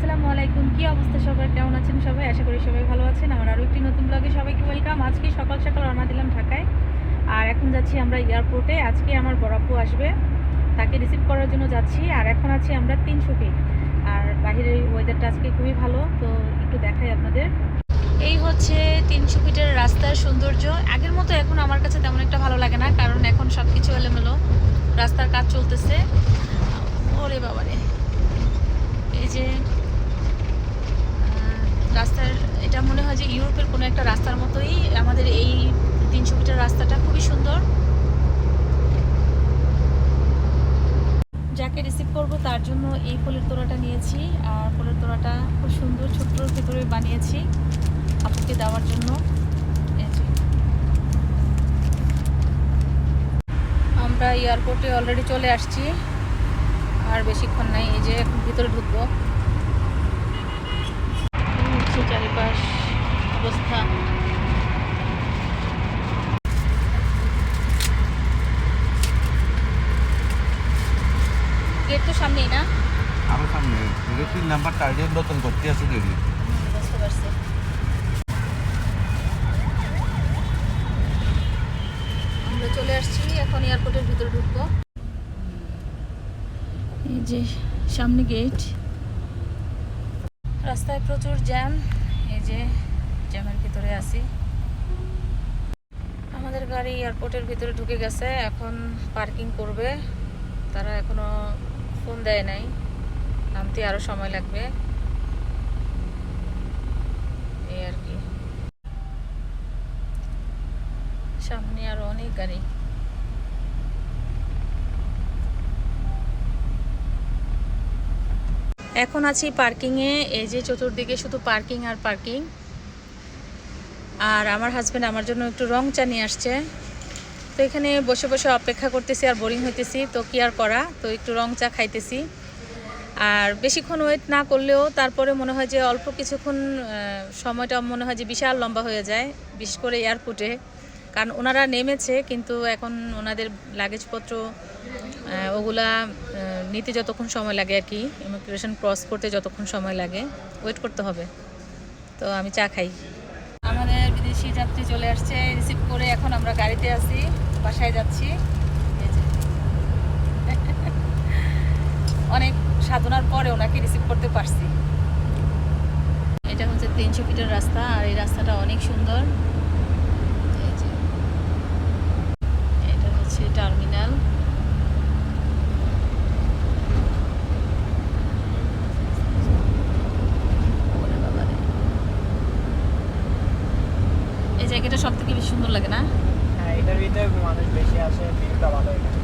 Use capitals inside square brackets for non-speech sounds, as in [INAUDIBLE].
আসসালামু আলাইকুম। কি অবস্থা সবার? কেমন আছেন সবাই? আশা করি সবাই ভালো আছেন। আমার আরও একটি নতুন ব্লগে সবাইকে ওয়েলকাম আজকে সকাল সকাল রওনা দিলাম ঢাকায়। আর এখন যাচ্ছি আমরা এয়ারপোর্টে আজকে আমার বরাপ্পু আসবে। তাকে রিসিভ করার জন্য যাচ্ছি। আর এখন আছি আমরা তিনশোকে। আর বাহিরের ওয়েদারটা আজকে খুবই ভালো, তো একটু দেখাই আপনাদের। এই হচ্ছে তিনশো ফিটের রাস্তার সৌন্দর্য। আগের মতো এখন আমার কাছে তেমন একটা ভালো লাগে না, কারণ এখন সব কিছু এলোমেলো। রাস্তার কাজ চলতেছে। ওরে বাবারে এই যে আহ, রাস্তার এটা মনে হয় যে ইউরোপের কোনো একটা রাস্তার মতোই আমাদের এই তিনশো মিটার রাস্তাটা খুবই সুন্দর। যাকে রিসিভ করব তার জন্য এই ফুলের তোড়াটা নিয়েছি আর ফুলের তোড়াটা খুব সুন্দর ছোট্টর ভেতরে বানিয়েছি আপুকে দেওয়ার জন্য। আমরা এয়ারপোর্টে অলরেডি চলে আসছি আর বেশিক্ষণ নাই, এই যে এখন ভিতরে ঢুকবো। চারিপাশ। অবস্থা। গেট তো সামনেই না? আরও সামনে। নাম্বার টার্গেট নতুন করতে আছে দেখি বুঝতে পারছি। আমরা চলে আসছি এখন এয়ারপোর্টের ভিতরে ঢুকবো। এই যে সামনে গেট রাস্তায় প্রচুর জ্যাম এই যে জ্যামের ভিতরে আছি। আমাদের গাড়ি এয়ারপোর্টের ভিতরে ঢুকে গেছে, এখন পার্কিং করবে। তারা এখনও ফোন দেয় নাই। নামতে আরও সময় লাগবে। এই আর কি। সামনে আরও অনেক গাড়ি। এখন আছি পার্কিংয়ে, এই যে চতুর্দিকে শুধু পার্কিং আর পার্কিং। আর আমার হাজব্যান্ড আমার জন্য একটু রং চা নিয়ে আসছে। তো এখানে বসে বসে অপেক্ষা করতেছি আর বোরিং হইতেছি। তো কি আর করা? তো একটু রং চা খাইতেছি। আর বেশিক্ষণ ওয়েট না করলেও তারপরে মনে হয় যে অল্প কিছুক্ষণ সময়টা মনে হয় যে বিশাল লম্বা হয়ে যায়, বিশেষ করে এয়ারপোর্টে কারণ ওনারা নেমেছে, কিন্তু এখন ওনাদের লাগেজপত্র ওগুলা নিতে যতক্ষণ সময় লাগে আর কি ইমিগ্রেশন ক্রস করতে যতক্ষণ সময় লাগে ওয়েট করতে হবে। তো আমি চা খাই। আমাদের বিদেশি যাত্রী চলে আসছে রিসিভ করে এখন আমরা গাড়িতে আসি বাসায় যাচ্ছি। [LAUGHS] অনেক সাধনার পরে ওনাকে রিসিভ করতে পারছি। এটা হচ্ছে তিনশো ফিটের রাস্তা, আর এই রাস্তাটা অনেক সুন্দর এই যে। এটা হচ্ছে টার্মিনাল ওরে বাবারে। এই জায়গাটা সব থেকে বেশি সুন্দর লাগে না? হ্যাঁ এটার ভিতরে মানুষ বেশি আসে ভিউটা ভালো এখানে